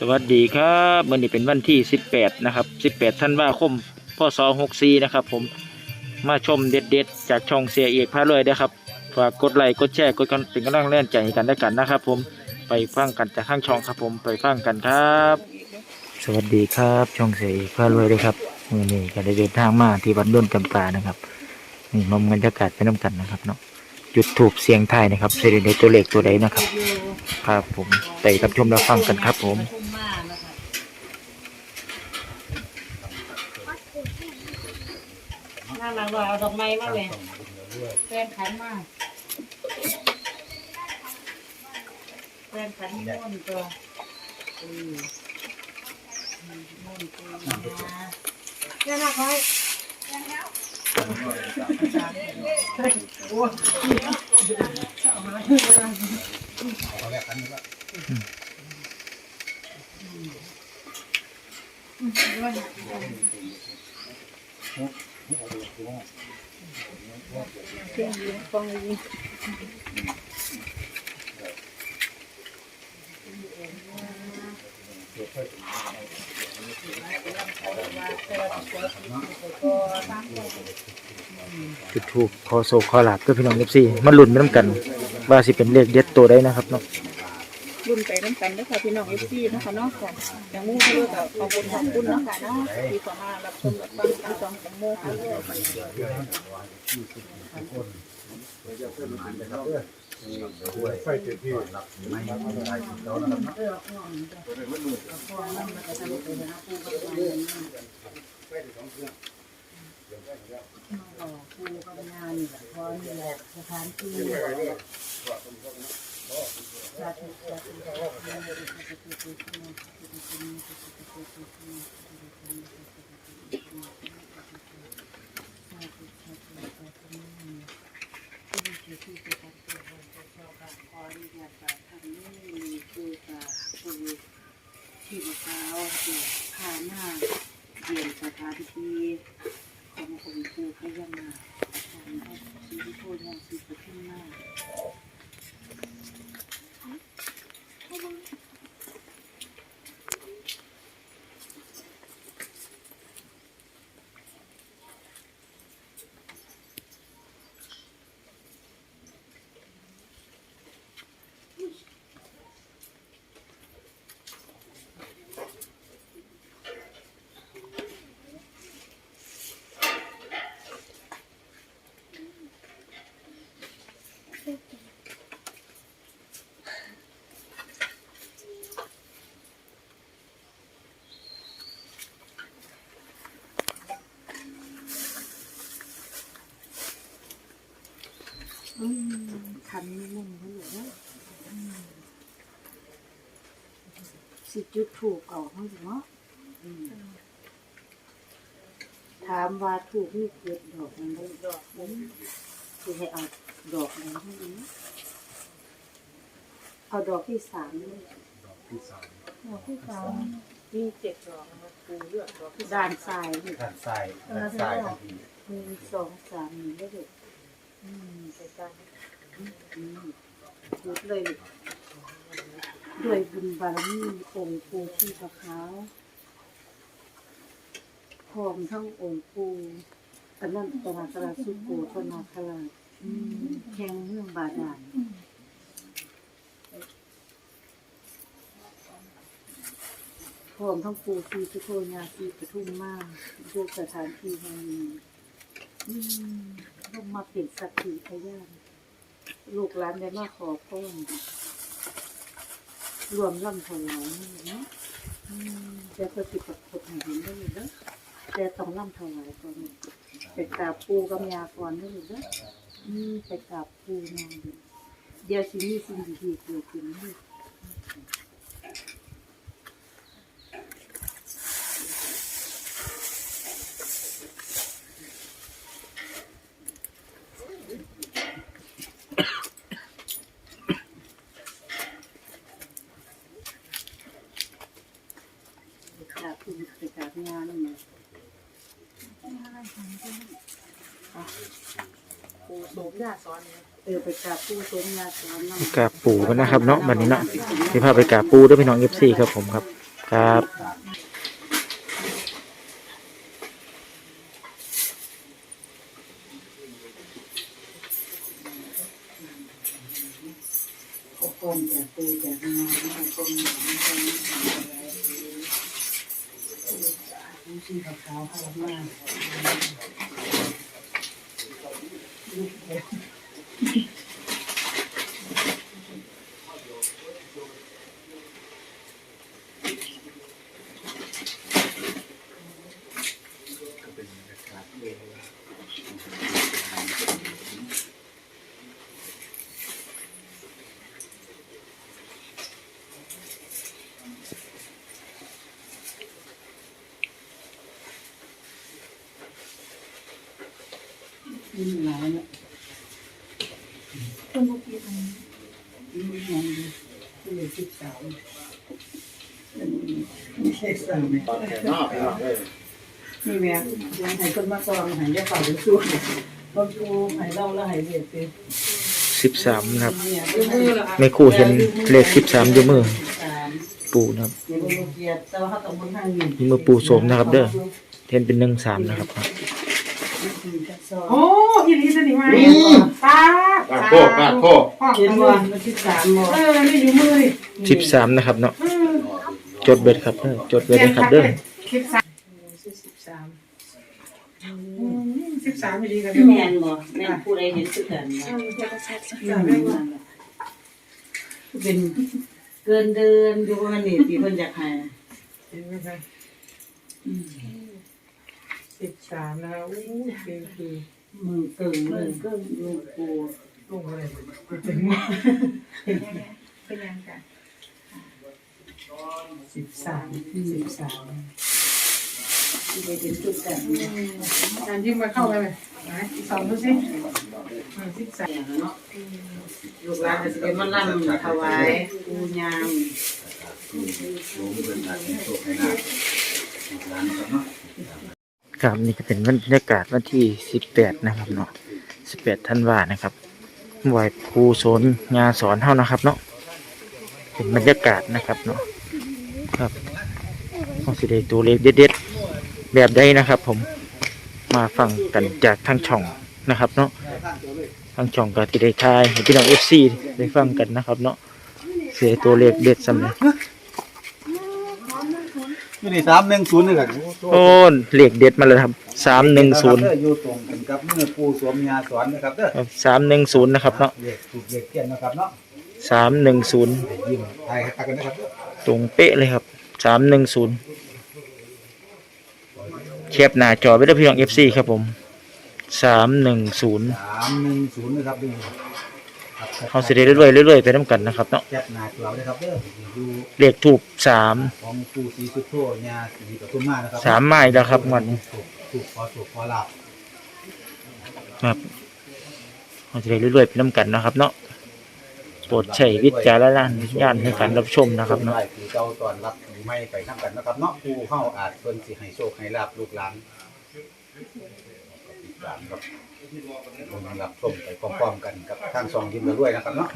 สวัสดีครับวันนี้เป็นวันที่ 18 นะครับ 18ธันว่าคมพศ64นะครับ ผมมาชมเด็ดๆ จากช่องเสียเอกพาเลยนะครับฝากกดไลค์กดแชร์กดกันเป็นกำลังแรงใจกันด้วยกันนะครับ ผมไปฟังกันจากข้างช่องครับ ผมไปฟังกันครับ สวัสดีครับช่องเสียเอกพารวยเลยครับมือนี้ก็ได้เดินทางมาที่วัดด้นจำปานะครับนี่มองบรรยากาศไปน้ำกันนะครับเนาะจุดถูกเสียงไทยนะครับเสียในตัวเลขตัวใดนะครับ ครับผมไปรับชมรับฟังกันครับผม น่ารักว่เอาดอกไม้มาเลยแฟนขันมาแฟนขันม่วนตัวอืมม่วนตัวนะเนี่ยนะคอย จุดถูกขอโศกขอหลับก็พี่น้องเอฟซี่มาลุ้นไปน้ำกัน ว่าสิเป็นเลขเด็ดตัวได้นะครับเนาะ รุ่นไปน้ำกันด้วยค่ะพี่น้องเอฟซีนะคะเนาะค่ะอย่างมู่เพื่อกับขอบคุณขอบคุณเนาะค่ะเนาะที่เข้ามารับชมรับฟังการจองของโมค่ะต่อครูกำงานนี่แหละพอนี่แหละสถานที่สาธุสาธุ ที่มะพร้าวอยู่ผ่านหน้าเรียนสถานที่ขององค์ครูพยามาของพระศรีโพธิ์ยังศรีปทุมมาอื คันไม่มุ่งเขาอยู่นะสิจุดถูกเก่าเขาอยู่เนาะอืมถามว่าถูกนี่เกิดดอกมันได้ดอกมันคือให้เอา ดอกนั้นให้ดีเอาดอกที่สามเลยดอกที่สามมีเจ็ดดอกนะคะครูเลือกดอกที่ด้านซ้ายนี่ด้านซ้ายด้านซ้ายทันทีหนึ่งสองสามหนึ่งได้เลยอืมไปกันอืมพูดเลยด้วยบุญบารมีองค์ปู่ที่พระขาวพร้อมทั้งองค์ปู่อนันตนาคราชสุโกธนาคราชอืม แข่งเมืองบาดาลพร้อมทั้งปู่ที่สุโธญาสีปทุมมาด้วยสถานที่แห่งนี้ลงมาเป็นสักขีพยานลูกหลานได้มาขอพรรวมร่ำถวายนี่เนาะแต่ก็สิประกฏให้เห็นได้เลยเนาะแต่ต้องร่ำถวายก่อนไปกราปูกับยาก่อนได้เลยเนาะ อืมไปกราบปูนอนดูเดี๋ยวสิมีสิ่งดีๆเกิดขึ้นนี่ไปกราบปูไปกราบยานั่นเอ งครูสมญาติสอนเนี่ยเออไปกราบปูสมยาสอนนั่นกราบปู่กันนะครับเนาะบัดนี้เนาะสิพาไปกราบปู่ด้วยพี่น้องเอฟซีครับผมครับครับขอพรจากปูจากงานมาคนผู้ชีพขาวขาวมาก Gracias. ยิ่งหลายเนี่ยคนบุกยิ่งยิ่งหลายที่เลยสิบสามไม่ใช่สามนี่แม่ยังให้คนมาก่อนให้ยาฝ่าหรือสู้คนกูให้เล่าแล้วให้เรียกเป็นสิบสามนะครับเนี่ยไม่ครู่เห็นเลขสิบสามอยู่มือสามปูนะครับเดี๋ยวเราเกียรติแต่ว่าเขาต้องบนทางนี้นี่มือปูโสมนะครับ เด้อเห็นเป็นหนึ่งสามนะครับ โอ้ยลีสนิมาป้าปากโคกปากโคกเห็นว่ามันสิบสามบ่เออนี่อยู่มือสิบสามนะครับเนาะจดเบ็ดครับเด้อจดเบ็ดนะครับเด้อสิบสามสิบสามสิบสามไม่ดีกันแม่นบ่แม่นผู้ใดเห็นคือกันบ่เป็นเกินเดินอยู่ว่ามันนี่ที่เพิ่นอยากให้ สิบสามแล้วอู้คือคือมือเกิงเลยเกิงอยู่กูลูกอะไรเป็นว่าเป็นยังกันสิบสามสิบสามผู้ใดเห็นคือกันงานยิ่งมาเข้าไปไหมสองดูสิสิบสามเนาะลูกหลานก็สิได้มาล่ำถวายปูยามลงเป็นทางโชคให้นาร้านครับเนาะ ครับนี่ก็เป็นบรรยากาศวันที่สิบแปดนะครับเนาะสิบแปดธันวานะครับไหวครูสอนงานสอนเท่านะครับเนาะเป็นบรรยากาศนะครับเนาะครับของสิเดตัวเลขเด็ดๆแบบใดนะครับ ผมมาฟังกันจากทางช่องนะครับ เนาะทางช่องก็ที่ได้ทายพี่น้องเอฟซีได้ฟังกันนะครับ เนาะเสียตัวเลขเด็ดสำเร็จ อยู่นี่สามหนึ่งศูนย์นี่กันโอ้เลขเด็ดมาเลยครับสามหนึ่งศูนย์อยู่ตรงกันกับมือปูสวมยาสอนนะครับเด้อสามหนึ่งศูนย์นะครับเนาะเลขถูกเลขเทียนนะครับเนาะสามหนึ่งศูนย์ยิ้มไทยให้ตากันนะครับเด้อตรงเป๊ะเลยครับสามหนึ่งศูนย์แคปหน้าจอไว้ด้วยพี่น้องเอฟซีครับผมสามหนึ่งศูนย์สามหนึ่งศูนย์นะครับดูครับ เขาสิได้เรื่อยๆเรื่อยๆไปน้ำกันนะครับเนาะแคปหน้าจอนะครับเด้อดูเลขถูกสาม ของปูสีสุดโทยาสีปทุมมานะครับสามไม้แล้วครับงวันนี้ถูกถูกขอถูกขอลาบครับเขาสิได้เรื่อยๆไปน้ำกันนะครับ เนาะโปรดใช้วิจารณญาณในการรับชมนะครับเนาะไหว้ปีเก่าตอนรับปีใหม่ไปนํกันนะครับเนาะปูเข้าอาจเพิ่นสิให้โชคให้ลาบลูกหลานติดตามครับ ผมรับชมไปพร้อมๆกันกับทางซองยิ้มมาด้วยนะครับเนาะ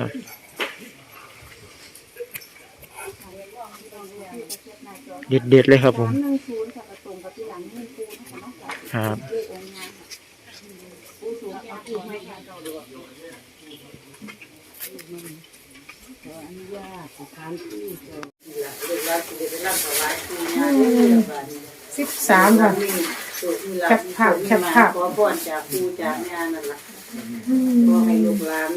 เด็ดๆเลยครับผม สามหนึ่งศูนย์ค่ะกระตรงกับที่หลังนี่ปูนะคะเนาะจากครับ เลของค์งานค่ะปูสูงเอาปูให้ค่ะขออนุญาตสถานที่เจ้าลูกหลานสิได้ไปรับถวายปูยามเด้ อบัดนี้สิบสามค่ะแคปภาพแคปภาพขอพรจากปูจากงานนั่นล่ะขอให้ลูกหลาน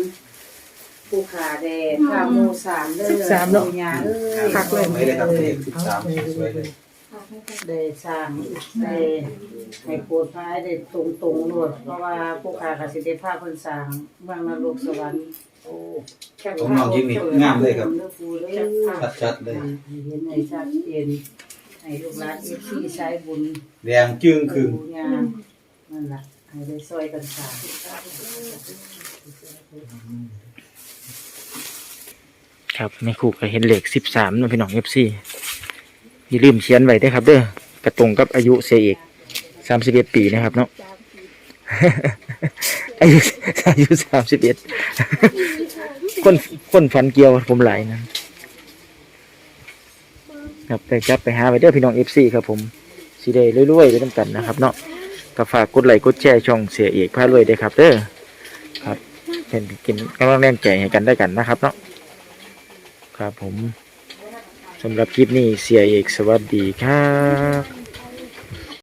ผู้ขาแดงข้าหมูสามเด้อสิบสามเนอะ ปูยาเอ้ยหักเลย ไม่ได้ครับเลข13สวยๆเลยได้สร้างได้ให้โปรดภัยได้ตรงตรงๆโลดเพราะว่าผู้ขาก็สิได้พาเพิ่นสร้างเมืองนรกสวรรค์โอ้แคปผมน้องยิ้มนี่งามเลยครับเด้อปูเด้อชัดๆเลยให้เห็นให้ชัดเจน ให้ลูกหลานเอฟซีใช้บุญแดงจึ้งครึ่งปูยามนั่นล่ะให้ได้ซอยกันสร้างครับในครูก็เห็นเลขสิบสามนะพี่น้องเอฟซีอย่าลืมเขียนไว้ด้วยครับเด้อกระตรงกับอายุเสียเอกสามสิบเอ็ดปีนะครับเนาะ อายุอายุสามสิบเอ็ดคนคนฝันเกี่ยวผมหลายนะ ครับไปจับไปหาไปเด้อพี่น้อง FC ครับผมสีได้รวยๆไปนํกันนะครับเนาะก็ฝากกดไลค์กดแชร์ช่องเสียเอกพารวยด้วยครับเด้อครับเป็นกินกำลังแรงใจให้กันได้กันนะครับเนาะครับผมสำหรับคลิปนี้เสียเอกสวัสดีครับ